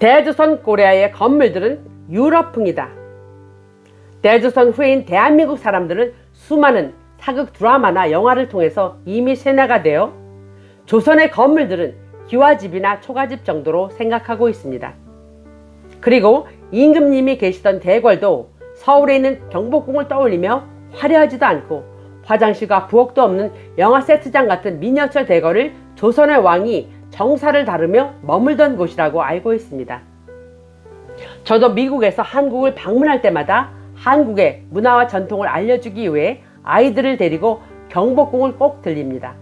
대조선 고려의 건물들은 유럽풍이다. 대조선 후인 대한민국 사람들은 수많은 사극 드라마나 영화를 통해서 이미 세뇌가 되어 조선의 건물들은 기와집이나 초가집 정도로 생각하고 있습니다. 그리고 임금님이 계시던 대궐도 서울에 있는 경복궁을 떠올리며 화려하지도 않고 화장실과 부엌도 없는 영화 세트장 같은 미니어처 대궐을 조선의 왕이 정사를 다루며 머물던 곳이라고 알고 있습니다. 저도 미국에서 한국을 방문할 때마다 한국의 문화와 전통을 알려주기 위해 아이들을 데리고 경복궁을 꼭 들립니다.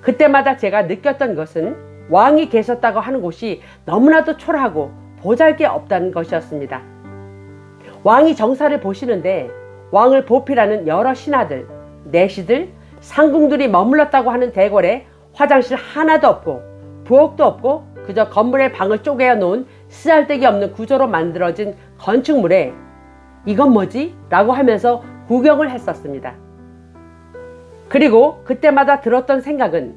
그때마다 제가 느꼈던 것은 왕이 계셨다고 하는 곳이 너무나도 초라하고 보잘 게 없다는 것이었습니다. 왕이 정사를 보시는데 왕을 보필하는 여러 신하들, 내시들, 상궁들이 머물렀다고 하는 대궐에 화장실 하나도 없고 부엌도 없고 그저 건물의 방을 쪼개어 놓은 쓰잘데기 없는 구조로 만들어진 건축물에 이건 뭐지? 라고 하면서 구경을 했었습니다. 그리고 그때마다 들었던 생각은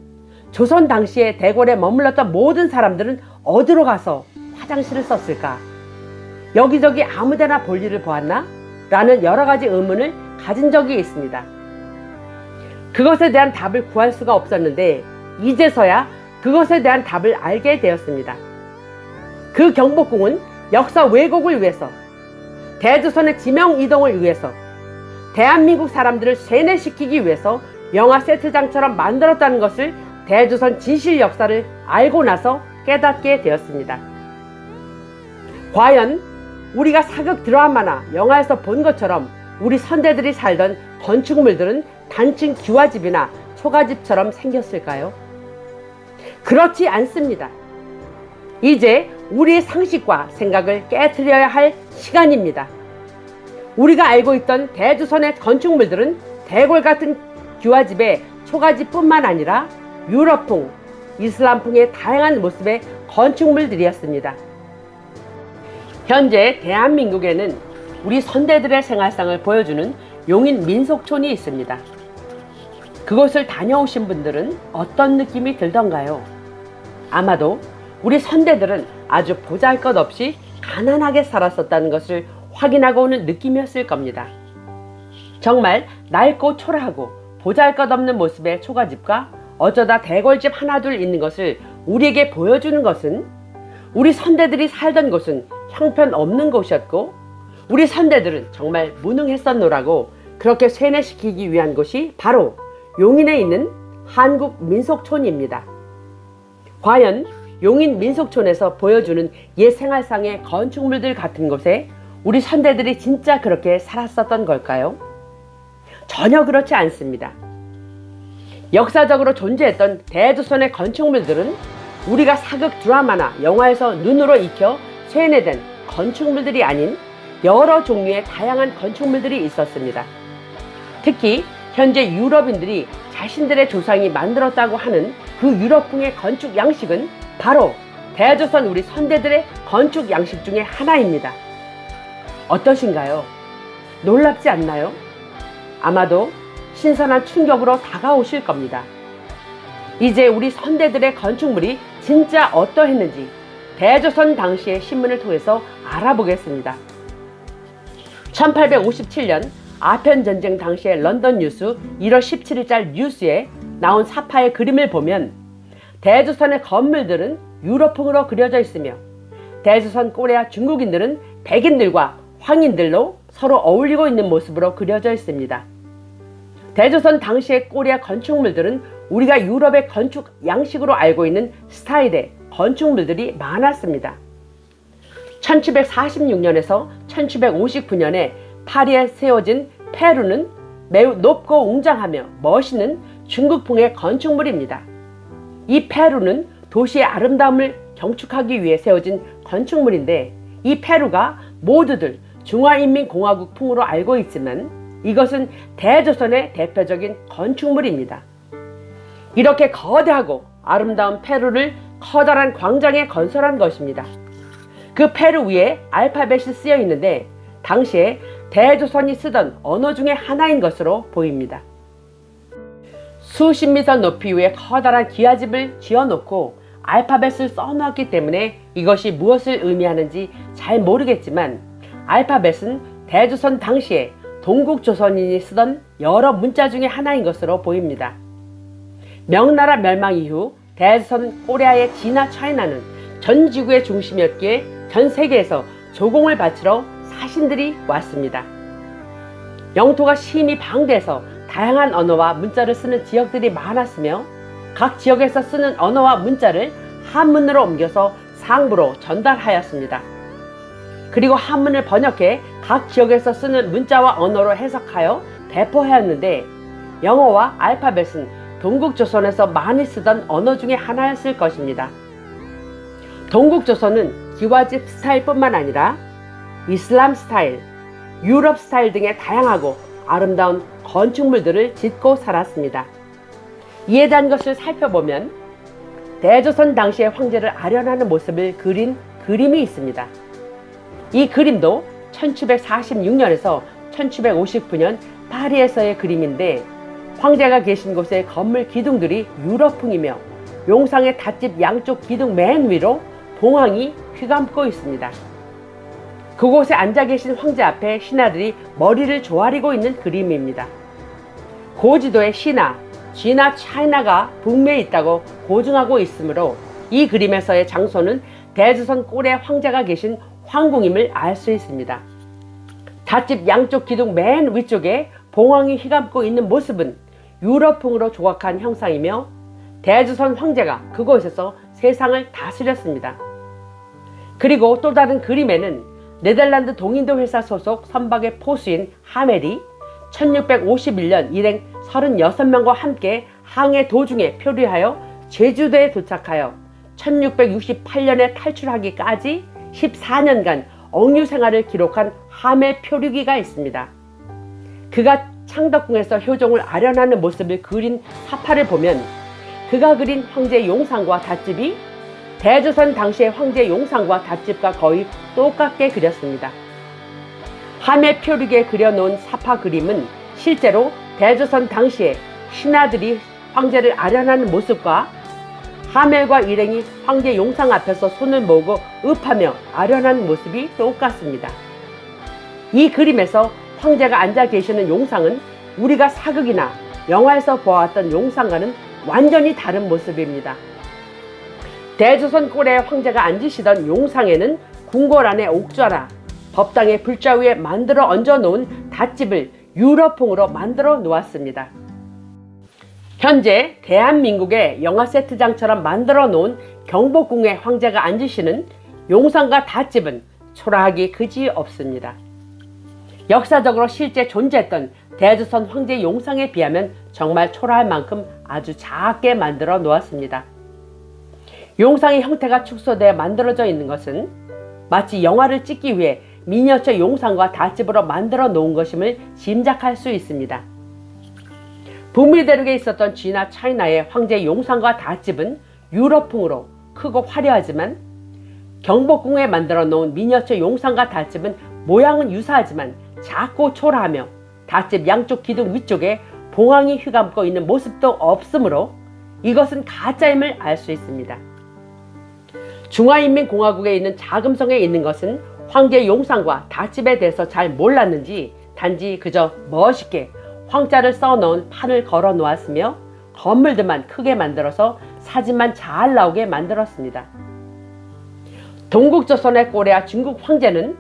조선 당시에 대궐에 머물렀던 모든 사람들은 어디로 가서 화장실을 썼을까? 여기저기 아무데나 볼 일을 보았나? 라는 여러 가지 의문을 가진 적이 있습니다. 그것에 대한 답을 구할 수가 없었는데 이제서야 그것에 대한 답을 알게 되었습니다. 그 경복궁은 역사 왜곡을 위해서 대조선의 지명 이동을 위해서 대한민국 사람들을 세뇌시키기 위해서 영화 세트장처럼 만들었다는 것을 대조선 진실 역사를 알고 나서 깨닫게 되었습니다. 과연 우리가 사극 드라마나 영화에서 본 것처럼 우리 선대들이 살던 건축물들은 단층 기와집이나 초가집처럼 생겼을까요? 그렇지 않습니다. 이제 우리의 상식과 생각을 깨뜨려야 할 시간입니다. 우리가 알고 있던 대조선의 건축물들은 대골 같은 기와집의 초가집뿐만 아니라 유럽풍, 이슬람풍의 다양한 모습의 건축물들이었습니다. 현재 대한민국에는 우리 선대들의 생활상을 보여주는 용인 민속촌이 있습니다. 그곳을 다녀오신 분들은 어떤 느낌이 들던가요? 아마도 우리 선대들은 아주 보잘 것 없이 가난하게 살았었다는 것을 확인하고 오는 느낌이었을 겁니다. 정말 낡고 초라하고 보잘 것 없는 모습의 초가집과 어쩌다 대궐집 하나둘 있는 것을 우리에게 보여주는 것은 우리 선대들이 살던 곳은 형편없는 곳이었고 우리 선대들은 정말 무능했었노라고 그렇게 세뇌시키기 위한 곳이 바로 용인에 있는 한국 민속촌입니다. 과연 용인 민속촌에서 보여주는 옛 생활상의 건축물들 같은 곳에 우리 선대들이 진짜 그렇게 살았었던 걸까요? 전혀 그렇지 않습니다. 역사적으로 존재했던 대조선의 건축물들은 우리가 사극 드라마나 영화에서 눈으로 익혀 세뇌된 건축물들이 아닌 여러 종류의 다양한 건축물들이 있었습니다. 특히 현재 유럽인들이 자신들의 조상이 만들었다고 하는 그 유럽풍의 건축 양식은 바로 대조선 우리 선대들의 건축 양식 중에 하나입니다. 어떠신가요? 놀랍지 않나요? 아마도 신선한 충격으로 다가오실 겁니다. 이제 우리 선대들의 건축물이 진짜 어떠했는지 대조선 당시의 신문을 통해서 알아보겠습니다. 1857년 아편 전쟁 당시의 런던 뉴스 1월 17일자 뉴스에 나온 사파의 그림을 보면 대조선의 건물들은 유럽풍으로 그려져 있으며 대조선 꼬레아 중국인들은 백인들과 황인들로 서로 어울리고 있는 모습으로 그려져 있습니다. 대조선 당시의 꼬리아 건축물들은 우리가 유럽의 건축 양식으로 알고 있는 스타일의 건축물들이 많았습니다. 1746년에서 1759년에 파리에 세워진 페루는 매우 높고 웅장하며 멋있는 중국풍의 건축물입니다. 이 페루는 도시의 아름다움을 경축하기 위해 세워진 건축물인데 이 페루가 모두들 중화인민공화국풍으로 알고 있지만 이것은 대조선의 대표적인 건축물입니다. 이렇게 거대하고 아름다운 페루를 커다란 광장에 건설한 것입니다. 그 페루 위에 알파벳이 쓰여 있는데 당시에 대조선이 쓰던 언어 중에 하나인 것으로 보입니다. 수십 미터 높이 위에 커다란 기와집을 지어놓고 알파벳을 써놓았기 때문에 이것이 무엇을 의미하는지 잘 모르겠지만 알파벳은 대조선 당시에 동국조선인이 쓰던 여러 문자 중의 하나인 것으로 보입니다. 명나라 멸망 이후 대조선 코리아의 진화 차이나는 전 지구의 중심이었기에 전 세계에서 조공을 바치러 사신들이 왔습니다. 영토가 심히 방대해서 다양한 언어와 문자를 쓰는 지역들이 많았으며 각 지역에서 쓰는 언어와 문자를 한문으로 옮겨서 상부로 전달하였습니다. 그리고 한문을 번역해 각 지역에서 쓰는 문자와 언어로 해석하여 배포하였는데 영어와 알파벳은 동국조선에서 많이 쓰던 언어 중에 하나였을 것입니다. 동국조선은 기와집 스타일뿐만 아니라 이슬람 스타일, 유럽 스타일 등의 다양하고 아름다운 건축물들을 짓고 살았습니다. 이에 대한 것을 살펴보면 대조선 당시의 황제를 아련하는 모습을 그린 그림이 있습니다. 이 그림도 1746년에서 1759년 파리에서의 그림인데 황제가 계신 곳의 건물 기둥들이 유럽풍이며 용상의 닷집 양쪽 기둥 맨 위로 봉황이 휘감고 있습니다. 그곳에 앉아 계신 황제 앞에 신하들이 머리를 조아리고 있는 그림입니다. 고지도의 신하, 쥐나 차이나가 북미에 있다고 고증하고 있으므로 이 그림에서의 장소는 대조선 꼴의 황제가 계신 황궁임을 알 수 있습니다. 닷집 양쪽 기둥 맨 위쪽에 봉황이 휘감고 있는 모습은 유럽풍으로 조각한 형상이며 대조선 황제가 그곳에서 세상을 다스렸습니다. 그리고 또 다른 그림에는 네덜란드 동인도 회사 소속 선박의 포수인 하멜이 1651년 일행 36명과 함께 항해 도중에 표류하여 제주도에 도착하여 1668년에 탈출하기까지 14년간 억류 생활을 기록한 하멜 표류기가 있습니다. 그가 창덕궁에서 효종을 아련하는 모습을 그린 사파를 보면 그가 그린 황제 용상과 닷집이 대조선 당시의 황제 용상과 닷집과 거의 똑같게 그렸습니다. 함의 표류기에 그려놓은 사파 그림은 실제로 대조선 당시에 신하들이 황제를 아련하는 모습과 하멜과 일행이 황제 용상 앞에서 손을 모으고 읍하며 아련한 모습이 똑같습니다. 이 그림에서 황제가 앉아 계시는 용상은 우리가 사극이나 영화에서 보았던 용상과는 완전히 다른 모습입니다. 대조선 꼴의 황제가 앉으시던 용상에는 궁궐 안에 옥좌라, 법당의 불자 위에 만들어 얹어 놓은 닷집을 유럽풍으로 만들어 놓았습니다. 현재 대한민국의 영화 세트장처럼 만들어 놓은 경복궁의 황제가 앉으시는 용상과 닷집은 초라하기 그지 없습니다. 역사적으로 실제 존재했던 대조선 황제 용상에 비하면 정말 초라할 만큼 아주 작게 만들어 놓았습니다. 용상의 형태가 축소되어 만들어져 있는 것은 마치 영화를 찍기 위해 미니어처 용상과 닷집으로 만들어 놓은 것임을 짐작할 수 있습니다. 북미 대륙에 있었던 쥐나 차이나의 황제 용상과 닷집은 유럽풍으로 크고 화려하지만 경복궁에 만들어 놓은 미니어처 용상과 닷집은 모양은 유사하지만 작고 초라하며 닷집 양쪽 기둥 위쪽에 봉황이 휘감고 있는 모습도 없으므로 이것은 가짜임을 알 수 있습니다. 중화인민공화국에 있는 자금성에 있는 것은 황제 용상과 닷집에 대해서 잘 몰랐는지 단지 그저 멋있게 황자를 써놓은 판을 걸어 놓았으며 건물들만 크게 만들어서 사진만 잘 나오게 만들었습니다. 동국조선의 꼬레아 중국 황제는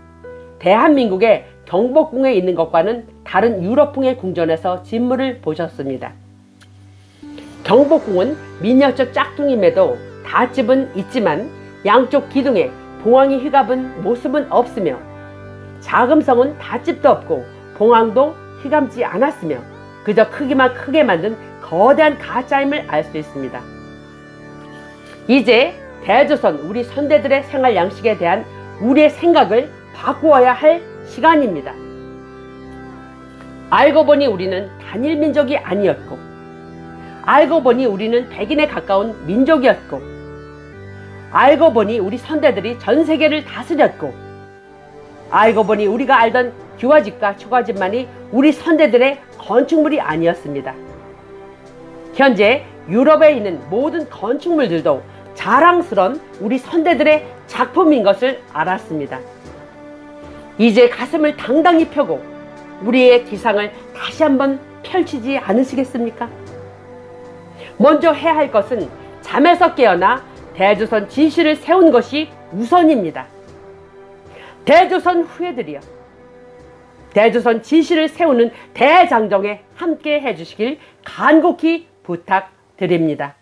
대한민국의 경복궁에 있는 것과는 다른 유럽풍의 궁전에서 진물을 보셨습니다. 경복궁은 미니어처 짝퉁임에도 닷집은 있지만 양쪽 기둥에 봉황이 휘감은 모습은 없으며 자금성은 닷집도 없고 봉황도 휘감지 않았으며 그저 크기만 크게 만든 거대한 가짜임을 알 수 있습니다. 이제 대조선 우리 선대들의 생활 양식에 대한 우리의 생각을 바꾸어야 할 시간입니다. 알고 보니 우리는 단일 민족이 아니었고, 알고 보니 우리는 백인에 가까운 민족이었고, 알고 보니 우리 선대들이 전 세계를 다스렸고, 알고 보니 우리가 알던 규화집과 초가집만이 우리 선대들의 건축물이 아니었습니다. 현재 유럽에 있는 모든 건축물들도 자랑스런 우리 선대들의 작품인 것을 알았습니다. 이제 가슴을 당당히 펴고 우리의 기상을 다시 한번 펼치지 않으시겠습니까? 먼저 해야 할 것은 잠에서 깨어나 대조선 진실을 세운 것이 우선입니다. 대조선 후예들이여. 대조선 진실을 세우는 대장정에 함께 해주시길 간곡히 부탁드립니다.